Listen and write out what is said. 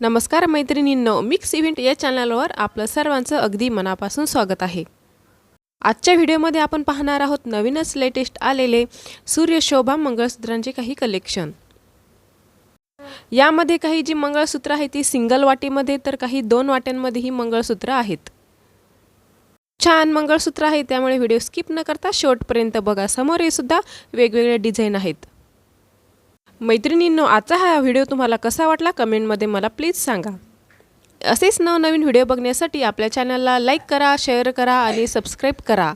नमस्कार मैत्रिणींनो mix event या चॅनलवर आपलं सर्वांचं अगदी मनापासून स्वागत आहे. आजच्या व्हिडिओमध्ये आपण पाहणार आहोत नवीनच लेटेस्ट आलेले सूर्यशोभा मंगळसूत्रांचे काही कलेक्शन यामध्ये काही जी मंगळसूत्र आहे ती सिंगल वाटीमध्ये तर काही दोन वाट्यांमध्ये ही मंगळसूत्र आहेत. छान मंगळसूत्र आहे त्यामुळे व्हिडिओ स्किप न करता शेवटपर्यंत बघा. समोरही सुद्धा वेगवेगळे डिझाईन आहेत. मैत्रिणींनो आजचा हा व्हिडिओ तुम्हाला कसा वाटला कमेंटमध्ये मला प्लीज सांगा. असेच नवनवीन व्हिडिओ बघण्यासाठी आपल्या चॅनलला लाईक करा शेअर करा आणि सबस्क्राईब करा.